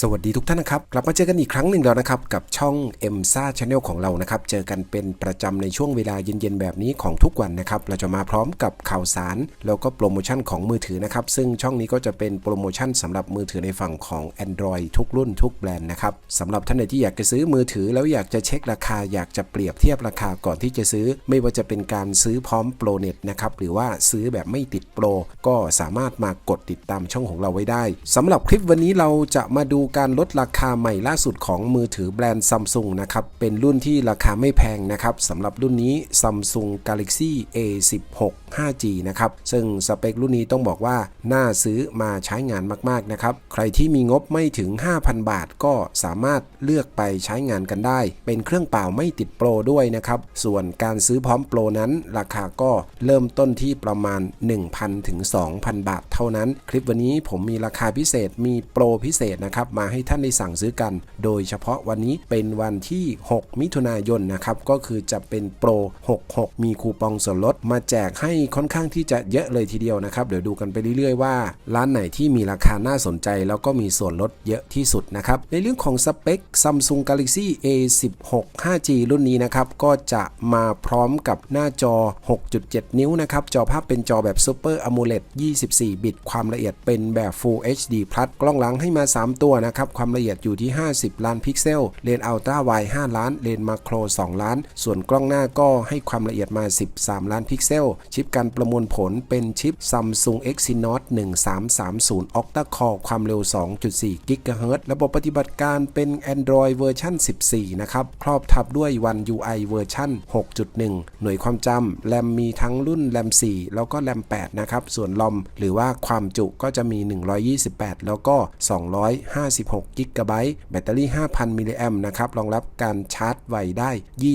สวัสดีทุกท่านนะครับ กลับมาเจอกันอีกครั้งหนึ่งแล้วนะครับ กับช่อง m อ็มซ่าชาแนลของเรานะครับ เจอกันเป็นประจำในช่วงเวลาเย็นๆ แบบนี้ของทุกวันนะครับ เราจะมาพร้อมกับข่าวสาร แล้วก็โปรโมชั่นของมือถือนะครับ ซึ่งช่องนี้ก็จะเป็นโปรโมชั่นสำหรับมือถือในฝั่งของ Android ทุกรุ่นทุกแบรนด์นะครับสำหรับท่านไหนที่อยากจะซื้อมือถือ แล้วอยากจะเช็คราคาอยากจะเปรียบเทียบราคาก่อนที่จะซื้อ ไม่ว่าจะเป็นการซื้อพร้อมโปรเน็ตนะครับหรือว่าซื้อแบบไม่ติดโปรก็สามารถมากดติดตามช่องของเราไว้ได้สำหรับคลิปวันนี้เราจะมาดูการลดราคาใหม่ล่าสุดของมือถือแบรนด์ซัมซุงนะครับ เป็นรุ่นที่ราคาไม่แพงนะครับสำหรับรุ่นนี้ Samsung Galaxy A16 5G นะครับ ซึ่งสเปครุ่นนี้ต้องบอกว่า น่าซื้อมาใช้งานมากๆนะครับ ใครที่มีงบไม่ถึง 5,000 บาท ก็สามารถเลือกไปใช้งานกันได้ เป็นเครื่องเปล่าไม่ติดโปรด้วยนะครับ ส่วนการซื้อพร้อมโปรนั้น ราคาก็เริ่มต้นที่ประมาณ 1,000ถึง2,000 บาทเท่านั้น คลิปวันนี้ผมมีราคาพิเศษมีโปรพิเศษนะครับมาให้ท่านได้สั่งซื้อกัน โดยเฉพาะวันนี้เป็นวันที่ 6 มิถุนายนนะครับก็คือจะเป็นโปร 66 มีคูปองส่วนลดมาแจกให้ค่อนข้างที่จะเยอะเลยทีเดียวนะครับ เดี๋ยวดูกันไปเรื่อยๆว่าร้านไหนที่มีราคาน่าสนใจ แล้วก็มีส่วนลดเยอะที่สุดนะครับ ในเรื่องของสเปค Samsung Galaxy A16 5G รุ่นนี้นะครับ ก็จะมาพร้อมกับหน้าจอ 6.7 นิ้วนะครับ จอภาพเป็นจอแบบ Super AMOLED 24 บิต ความละเอียดเป็นแบบ Full HD Plus กล้องหลังให้มา 3 ตัวนะครับ ความละเอียดอยู่ที่ 50 ล้านพิกเซล เลนส์อัลตร้าไว5ล้าน เลนส์มาโคร 2 ล้าน ส่วนกล้องหน้าก็ให้ความละเอียดมา 13 ล้านพิกเซล ชิปการประมวลผลเป็นชิป Samsung Exynos 1330 Octa Core ความเร็ว 2.4 GHz ระบบปฏิบัติการเป็น Android เวอร์ชัน14 นะครับ ครอบทับด้วย One UI เวอร์ชัน6.1 หน่วยความจำแรมมีทั้งรุ่นแรม4 แล้วก็แรม8 นะครับ ส่วนลอมหรือว่าความจุก็จะมี 128 แล้วก็ 256 g b แบตเตอรี่ 5,000 มิลลิแอมนะครับ รองรับการชาร์จไวได้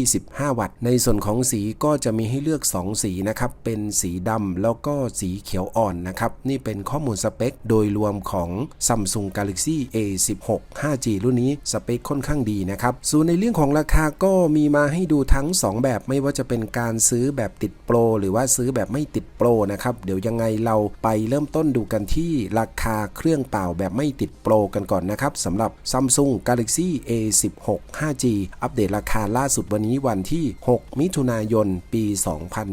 25 วัตต์ ในส่วนของสีก็จะมีให้เลือก 2 สีนะครับ เป็นสีดำแล้วก็สีเขียวอ่อนนะครับ นี่เป็นข้อมูลสเปคโดยรวมของ Samsung Galaxy A16 5G รุ่นนี้สเปคค่อนข้างดีนะครับ ส่วนในเรื่องของราคาก็มีมาให้ดูทั้ง 2 แบบไม่ว่าจะเป็นการซื้อแบบติดโปรหรือว่าซื้อแบบไม่ติดโปรนะครับ เดี๋ยวยังไงเราไปเริ่มต้นดูกันที่ราคาเครื่องเปล่าแบบไม่ติดโปรกันก่อนนะครับสำหรับ Samsung Galaxy A16 5G อัปเดตราคาล่าสุดวันนี้วันที่ 6 มิถุนายน ปี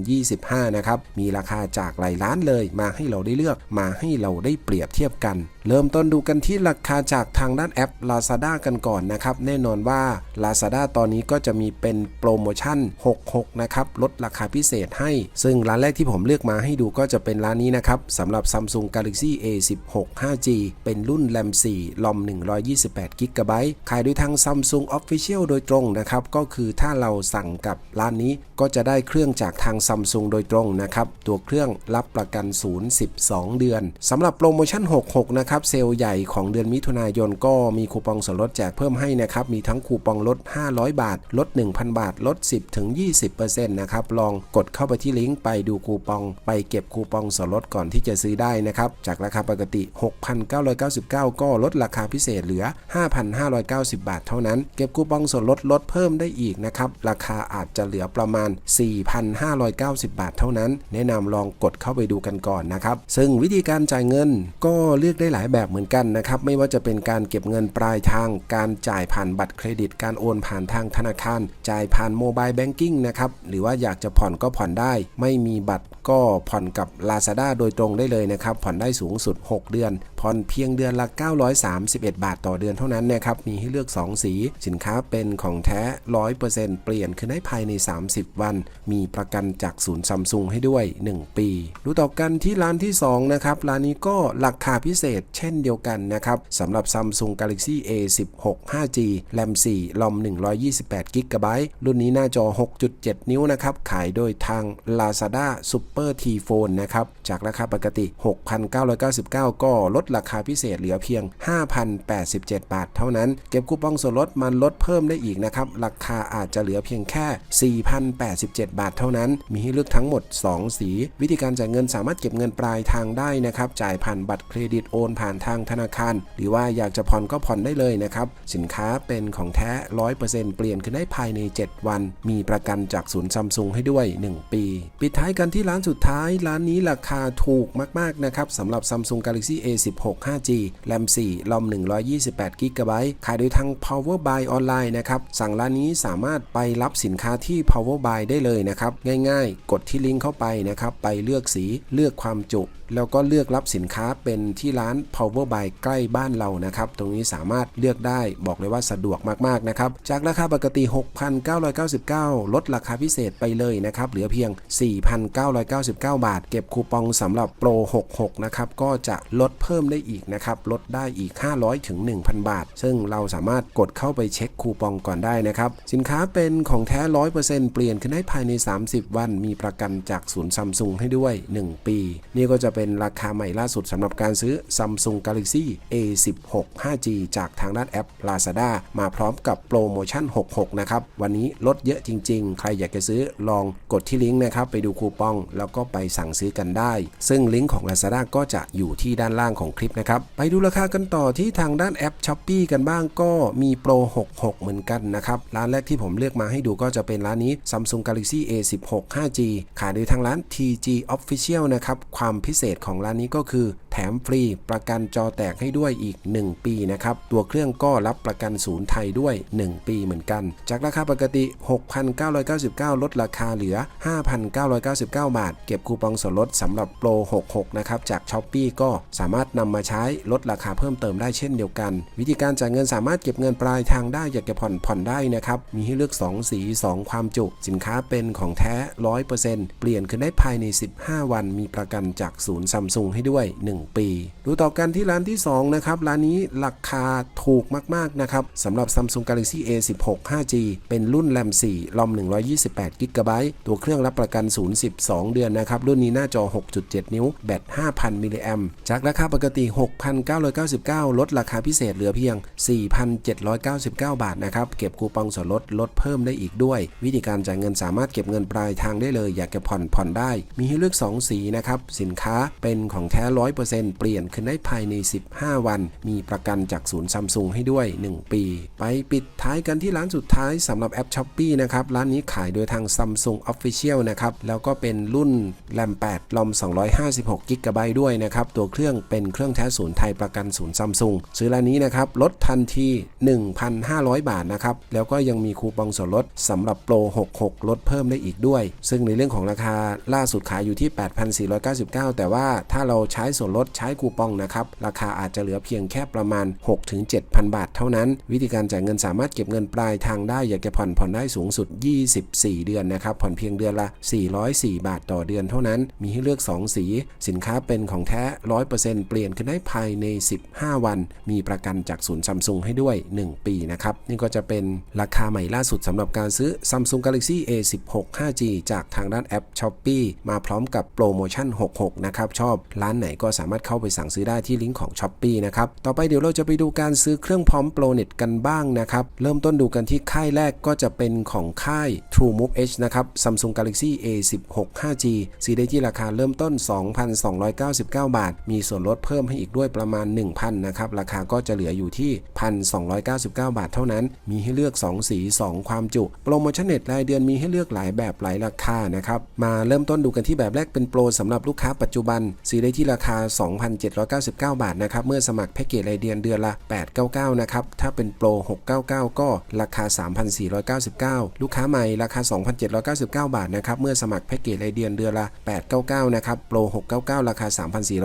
2025 นะครับมีราคาจากหลายล้านเลย มาให้เราได้เลือก มาให้เราได้เปรียบเทียบกัน เริ่มต้นดูกันที่ราคาจากทางด้านแอป Lazada กันก่อนนะครับ แน่นอนว่า Lazada ตอนนี้ก็จะมีเป็นโปรโมชั่น 66 นะครับลดราคาพิเศษให้ ซึ่งร้านแรกที่ผมเลือกมาให้ดูก็จะเป็นร้านนี้นะครับสำหรับ Samsung Galaxy A16 5G เป็นรุ่นแรม4ลอม128 g b ขายโดยทาง Samsung Official โดยตรงนะครับก็คือถ้าเราสั่งกับร้านนี้ก็จะได้เครื่องจากทาง Samsung โดยตรงนะครับ ตัวเครื่องรับประกันศูนย์12 เดือนสำหรับโปรโมชั่น 66 นะครับ เซลล์ใหญ่ของเดือนมิถุนายนก็มีคูปองส่วนลดแจกเพิ่มให้นะครับ มีทั้งคูปองลด 500 บาท ลด 1,000 บาท ลด 10ถึง20%นะครับ ลองกดเข้าไปที่ลิงก์ไปดูคูปอง ไปเก็บคูปองส่วนลดก่อนที่จะซื้อได้นะครับ จากราคาปกติ 6,999 ก็ลดราคาพิเศษเหลือ 5,590 บาทเท่านั้น เก็บคูปองส่วนลดลดเพิ่มได้อีกนะครับ ราคาอาจจะเหลือประมาณ 4,590 บาทเท่านั้นแนะนำลองกดเข้าไปดูกันก่อนนะครับ ซึ่งวิธีการจ่ายเงินก็เลือกได้หลายแบบเหมือนกันนะครับ ไม่ว่าจะเป็นการเก็บเงินปลายทาง การจ่ายผ่านบัตรเครดิต การโอนผ่านทางธนาคาร จ่ายผ่านโมบายแบงกิ้งนะครับ หรือว่าอยากจะผ่อนก็ผ่อนได้ ไม่มีบัตร ก็ผ่อนกับ Lazada โดยตรงได้เลยนะครับ ผ่อนได้สูงสุด 6 เดือน ผ่อนเพียงเดือนละ 931 บาทต่อเดือนเท่านั้นนะครับ มีให้เลือก 2 สี สินค้าเป็นของแท้ 100%เปลี่ยนคืนได้ภายใน 30 วัน มีประกันจากศูนย์ซัมซุงให้ด้วย 1 ปี ดูต่อกันที่ร้านที่ 2 นะครับ ร้านนี้ก็ราคาพิเศษเช่นเดียวกันนะครับสำหรับ Samsung Galaxy A16 5G แรม 4 ลอม 128 g b รุ่นนี้หน้าจอ 6.7 นิ้วนะครับ ขายโดยทาง Lazada Super T Phone นะครับ จากราคาปกติ 6,999 ก็ลดราคาพิเศษเหลือเพียง 5,087 บาทเท่านั้น เก็บคูปองส่วนลดมันลดเพิ่มได้อีกนะครับ ราคาอาจจะเหลือเพียงแค่ 4,087 บาทเท่านั้น มีให้เลือกทั้งหมด 2 สี วิธีการจ่ายเงินสามารถเก็บเงินปลายทางได้นะครับ จ่ายผ่านบัตรเครดิตโอนผ่านทางธนาคาร หรือว่าอยากจะผ่อนก็ผ่อนได้เลยนะครับ สินค้าเป็นของแท้ 100%เปลี่ยนขึ้นได้ภายใน 7 วัน มีประกันจากศูนย์ซัมซุงให้ด้วย 1 ปี ปิดท้ายกันที่ร้านสุดท้ายร้านนี้ราคาถูกมาก ๆ นะครับสำหรับ Samsung Galaxy A16 5G แรม 4 รอม 128 g b ขายโดยทาง Power Buy ออนไลน์นะครับ สั่งร้านนี้สามารถไปรับสินค้าที่ Power Buy ได้เลยนะครับ ง่าย ๆ กดที่ลิงก์เข้าไปนะครับ ไปเลือกสีเลือกความจุแล้วก็เลือกรับสินค้าเป็นที่ร้าน Power Buy ใกล้บ้านเรานะครับ ตรงนี้สามารถเลือกได้บอกเลยว่าสะดวกมากๆนะครับ จากราคาปกติ 6,999 ลดราคาพิเศษไปเลยนะครับ เหลือเพียง 4,999 บาท เก็บคูปองสำหรับโปร 66 นะครับ ก็จะลดเพิ่มได้อีกนะครับ ลดได้อีก 500 ถึง 1,000 บาท ซึ่งเราสามารถกดเข้าไปเช็คคูปองก่อนได้นะครับ สินค้าเป็นของแท้ 100%เปลี่ยนขึ้นได้ภายใน 30 วัน มีประกันจากศูนย์ซัมซุงให้ด้วย 1 ปี นี่ก็จะเป็นราคาใหม่ล่าสุดสำหรับการซื้อ Samsung Galaxy A16 5G จากทางด้านแอป Lazada มาพร้อมกับโปรโมชั่น 66 นะครับ วันนี้ลดเยอะจริง ๆ ใครอยากจะซื้อลองกดที่ลิงก์นะครับ ไปดูคูปอง แล้วก็ไปสั่งซื้อกันได้ ซึ่งลิงก์ของ Lazada ก็จะอยู่ที่ด้านล่างของคลิปนะครับ ไปดูราคากันต่อที่ทางด้านแอป s h o p e e กันบ้างก็มีโปร 66 เหมือนกันนะครับ ร้านแรกที่ผมเลือกมาให้ดูก็จะเป็นร้านนี้ Samsung Galaxy A16 5G ขายโดยทางร้าน TG Official นะครับ ความพิเศษของร้านนี้ก็คือ แถมฟรีประกันจอแตกให้ด้วยอีก 1 ปีนะครับ ตัวเครื่องก็รับประกันศูนย์ไทยด้วย 1 ปีเหมือนกัน จากราคาปกติ 6,999 ลดราคาเหลือ 5,999 บาท เก็บคูปองส่วนลดสำหรับโปร 66 นะครับ จาก s h อ p e e ก็สามารถนำมาใช้ลดราคาเพิ่มเติมได้เช่นเดียวกัน วิธีการจ่ายเงินสามารถเก็บเงินปลายทางได้อยากจะผ่อนผ่อนได้นะครับ มีให้เลือก 2 สี 2 ความจุ สินค้าเป็นของแท้ 100%เปลี่ยนขึ้นได้ภายใน 15 วัน มีประกันจากศูนย์ซัมซุงให้ด้วย 1ปี ดูต่อกันที่ร้านที่ 2 นะครับ ร้านนี้ราคาถูกมาก ๆ นะครับสำหรับ Samsung Galaxy A16 5G เป็นรุ่น RAM 4 ROM 128 g b ตัวเครื่องรับประกันศูนย์12 เดือนนะครับ รุ่นนี้หน้าจอ 6.7 นิ้ว แบต 5,000 มิลลิแอมจากราคาปกติ 6,999 ลดราคาพิเศษเหลือเพียง 4,799 บาทนะครับ เก็บคูปองส่วนลดลดเพิ่มได้อีกด้วย วิธีการจ่ายเงินสามารถเก็บเงินปลายทางได้เลย อยากจะผ่อนผ่อนได้ มีให้เลือก 2 สีนะครับ สินค้าเป็นของแท้ 100%เปลี่ยนขึ้นได้ภายใน 15 วัน มีประกันจากศูนย์ซัมซุงให้ด้วย 1 ปี ไปปิดท้ายกันที่ร้านสุดท้ายสำหรับแอป s h อ p e e นะครับ ร้านนี้ขายโดยทาง Samsung Official นะครับ แล้วก็เป็นรุ่น RAM 8 ROM 256 g b ด้วยนะครับ ตัวเครื่องเป็นเครื่องแท้ศูนย์ไทยประกันศูนย์ซัมซุงซื้อร้านนี้นะครับ ลดทันที 1,500 บาทนะครับ แล้วก็ยังมีคูปองส่วนลดสำหรับโปร 66 ลดเพิ่มได้อีกด้วย ซึ่งในเรื่องของราคาล่าสุดขายอยู่ที่ 8,499 แต่ว่าถ้าเราใช้ส่วนลดใช้คูปองนะครับ ราคาอาจจะเหลือเพียงแค่ประมาณ 6-7,000 บาทเท่านั้น วิธีการจ่ายเงินสามารถเก็บเงินปลายทางได้ อยากจะผ่อนผ่อนได้สูงสุด 24 เดือนนะครับ ผ่อนเพียงเดือนละ 404 บาทต่อเดือนเท่านั้น มีให้เลือก 2 สี สินค้าเป็นของแท้ 100%เปลี่ยนขึ้นได้ภายใน 15 วัน มีประกันจากศูนย์ซัมซุงให้ด้วย 1 ปีนะครับ นี่ก็จะเป็นราคาใหม่ล่าสุดสำหรับการซื้อ Samsung Galaxy A16 5G จากทางด้านแอป s h อ p e e มาพร้อมกับโปรโมชั่น 66 นะครับ ชอบร้านไหนก็สามารถเข้าไปสั่งซื้อได้ที่ลิงก์ของ s h อ p e e นะครับ ต่อไปเดี๋ยวเราจะไปดูการซื้อเครื่องพร้อมโปรเน็ตกันบ้างนะครับ เริ่มต้นดูกันที่ค่ายแรกก็จะเป็นของค่าย TrueMove H นะครับ Samsung Galaxy A16 5G ซื้อได้ที่ราคาเริ่มต้น 2,299 บาท มีส่วนลดเพิ่มให้อีกด้วยประมาณ 1,000นะครับ ราคาก็จะเหลืออยู่ที่ 1,299 บาทเท่านั้น มีให้เลือก 2 สี 2 ความจุ โปรโมชั่นเน็ตรายเดือนมีให้เลือกหลายแบบหลายราคานะครับ มาเริ่มต้นดูกันที่แบบแรกเป็นโปรสำหรับลูกค้าปัจจุบัน ซื้อได้ที่ราคา2,799 บาทนะครับ เมื่อสมัครแพ็กเกจรายเดือนเดือนละ 899 นะครับ ถ้าเป็นโปร 699 ก็ราคา 3,499 ลูกค้าใหม่ราคา 2,799 บาทนะครับ เมื่อสมัครแพ็กเกจรายเดือนเดือนละ 899 นะครับ โปร 699 ราคา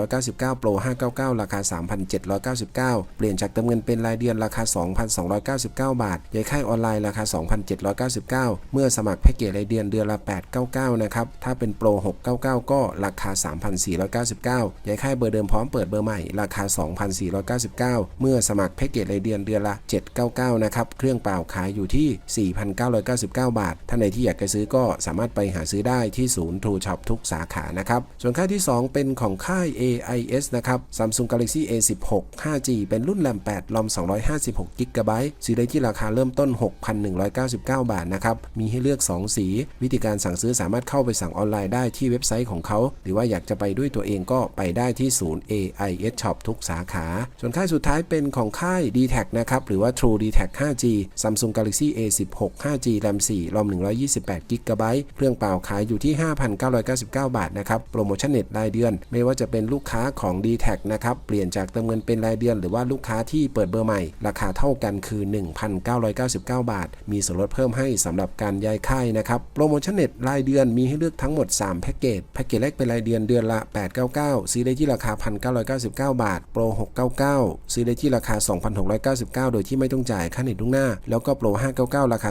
3,499 โปร 599 ราคา 3,799 เปลี่ยนจากเติมเงินเป็นรายเดือนราคา 2,299 บาทย้ายค่ายออนไลน์ราคา 2,799 เมื่อสมัครแพ็กเกจรายเดือนเดือนละ 899 นะครับ ถ้าเป็นโปร 699 ก็ราคา 3,499ย้ายค่ายเบอร์เดิมพร้อมเปิดเบอร์ใหม่ ราคา 2,499 เมื่อสมัครแพ็กเกจรายเดือนเดือนละ 799 นะครับ เครื่องเปล่าขายอยู่ที่ 4,999 บาท ท่านใดที่อยากจะซื้อก็สามารถไปหาซื้อได้ที่ศูนย์ True Shop ทุกสาขานะครับ ส่วนค่ายที่ 2 เป็นของค่าย AIS นะครับ Samsung Galaxy A16 5G เป็นรุ่น RAM 8 ROM 256 g b ซื้อได้ที่ราคาเริ่มต้น 6,199 บาทนะครับ มีให้เลือก 2 สี วิธีการสั่งซื้อสามารถเข้าไปสั่งออนไลน์ได้ที่เว็บไซต์ของเขา หรือว่าอยากจะไปด้วยตัวเองก็ไปได้ที่ที่ศูนย์ AIS Shop ทุกสาขา ส่วนค่ายสุดท้ายเป็นของค่าย d t แทนะครับ หรือว่า True d t แท 5G Samsung Galaxy A16 5G RAM 4 ROM 128 g b เครื่องเปล่าขายอยู่ที่ 5,999 บาทนะครับ โปรโมชั่นเน็ตรายเดือน ไม่ว่าจะเป็นลูกค้าของ d t แทนะครับ เปลี่ยนจากเติมเงินเป็นรายเดือน หรือว่าลูกค้าที่เปิดเบอร์ใหม่ ราคาเท่ากันคือ 1,999 บาท มีส่วนลดเพิ่มให้สำหรับการย้ายค่ายนะครับโปรโมชั่นเน็ตรายเดือนมีให้เลือกทั้งหมด 3 แพ็กเกจแพ็กเกจแรกเป็นรายเดือนเดือนละ 899 ซื้อได้ที่ราราคา 1,999 บาท โปร 699 ซื้อได้ที่ราคา 2,699 โดยที่ไม่ต้องจ่ายค่าเน็ตล่วงหน้า แล้วก็โปร 599 ราคา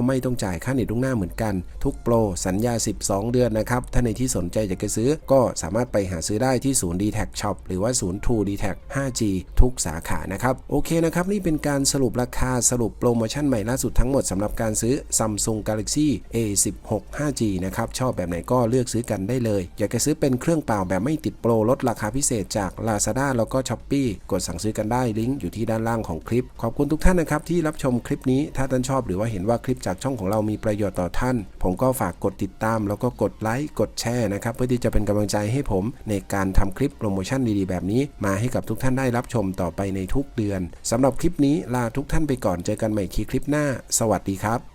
2,999 ไม่ต้องจ่ายค่าเน็ตล่วงหน้าเหมือนกัน ทุกโปร สัญญา 12 เดือนนะครับ ถ้าในที่สนใจอยากจะซื้อ ก็สามารถไปหาซื้อได้ที่ศูนย์ d t แท Shop หรือว่าศูนย์ True d t แท 5G ทุกสาขานะครับ โอเคนะครับ นี่เป็นการสรุปราคาสรุปโปรโมชั่นใหม่ล่าสุดทั้งหมดสำหรับการซื้อ Samsung Galaxy A16 5G นะครับ ชอบแบบไหนก็เลือกซื้อกันได้เลย อยากจะซื้อเป็นเครื่องเปล่าแบบไม่ติดโปรลดราคาพิเศษจาก Lazada แล้วก็ Shopee กดสั่งซื้อกันได้ลิงก์อยู่ที่ด้านล่างของคลิป ขอบคุณทุกท่านนะครับที่รับชมคลิปนี้ถ้าท่านชอบหรือว่าเห็นว่าคลิปจากช่องของเรามีประโยชน์ต่อท่าน ผมก็ฝากกดติดตาม แล้วก็กดไลค์กดแชร์นะครับเพื่อที่จะเป็นกำลังใจให้ผมในการทำคลิปโปรโมชั่นดีๆ แบบนี้ มาให้กับทุกท่านได้รับชมต่อไปในทุกเดือนสำหรับคลิปนี้ลาทุกท่านไปก่อนเจอกันใหม่คีคลิปหน้า สวัสดีครับ